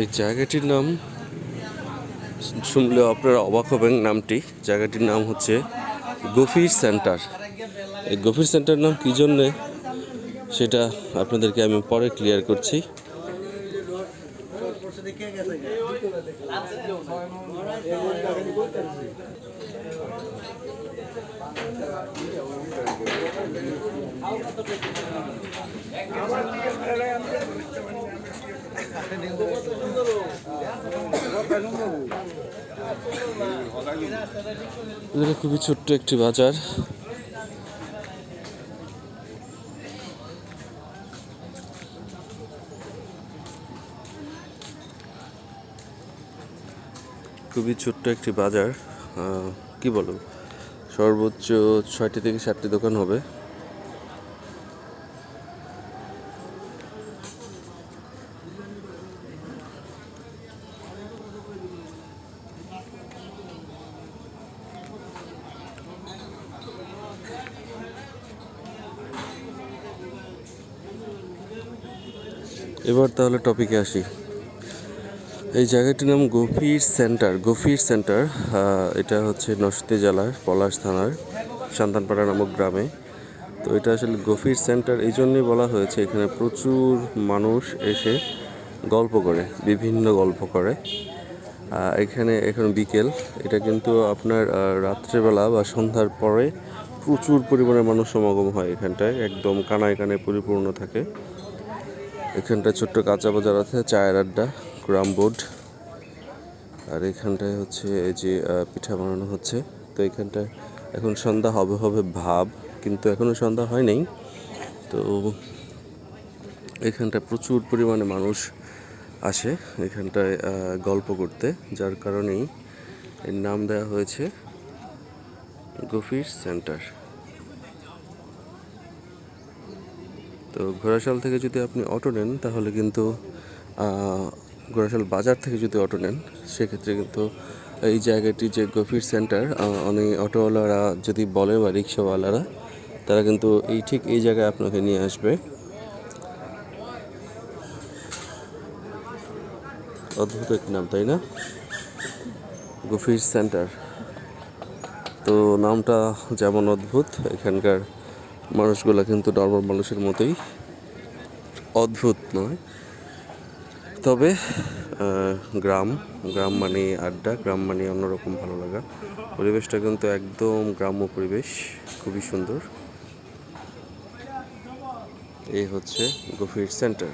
এই জায়গাটির নাম, শুনলে আপনারা অবাক হবেন নামটি। জায়গাটির নাম হচ্ছে গফির সেন্টার। এই গফির সেন্টার নাম কী জন্যে? সেটা আপনাদেরকে আমি পরে ক্লিয়ার করছি। এটা খুবই ছোট্ট একটি বাজার। খুবই ছোট্ট একটি বাজার। কি বলো? সর্বোচ্চ ছয়টি থেকে সাতটি দোকান হবে। এবার তাহলে টপিকে আসি। এই জায়গাটির নাম গভীর সেন্টার। গভীর সেন্টার এটা হচ্ছে নরসিংদী জেলার পলাশ থানার সান্তানপাড়া নামক গ্রামে। তো এটা আসলে গভীর সেন্টার, এই জন্যই বলা হয়েছে, এখানে প্রচুর মানুষ এসে গল্প করে, বিভিন্ন গল্প করে। এখানে এখন বিকেল, এটা কিন্তু আপনার রাত্রেবেলা বা সন্ধ্যার পরে প্রচুর পরিমাণে মানুষ সমাগম হয় এখানটায়, একদম কানায় কানায় পরিপূর্ণ থাকে। এখানটায় ছোট্ট কাঁচা বাজার আছে, চায়ের আড্ডা, গ্রাম বোর্ড। আর এখানটায় হচ্ছে এই যে পিঠা বানানো হচ্ছে। তো এখানটায় এখন সন্ধ্যা হবে হবে ভাব, কিন্তু এখনও সন্ধ্যা হয় নাই। তো এখানটায় প্রচুর পরিমাণে মানুষ আসে এখানটায় গল্প করতে, যার কারণেই এর নাম দেওয়া হয়েছে গফির সেন্টার। তো ঘোড়াশাল থেকে যদি আপনি অটো নেন, তাহলে কিন্তু ঘোড়াশাল বাজার থেকে যদি অটো নেন, সেক্ষেত্রে কিন্তু এই জায়গাটি যে গভীর সেন্টার অনেক অটোওয়ালারা যদি বলে বা রিক্সাওয়ালারা, তারা কিন্তু এই ঠিক এই জায়গায় আপনাকে নিয়ে আসবে। অদ্ভুত একটি নাম, তাই না? গফির সেন্টার। তো নামটা যেমন অদ্ভুত, এখানকার মানুষগুলো কিন্তু নর্মাল মানুষের মতোই অদ্ভুত নয়। তবে গ্রাম গ্রাম মানে আড্ডা, গ্রাম মানে অন্যরকম ভালো লাগা। পরিবেশটা কিন্তু একদম গ্রাম্য পরিবেশ, খুবই সুন্দর। এই হচ্ছে গফির সেন্টার।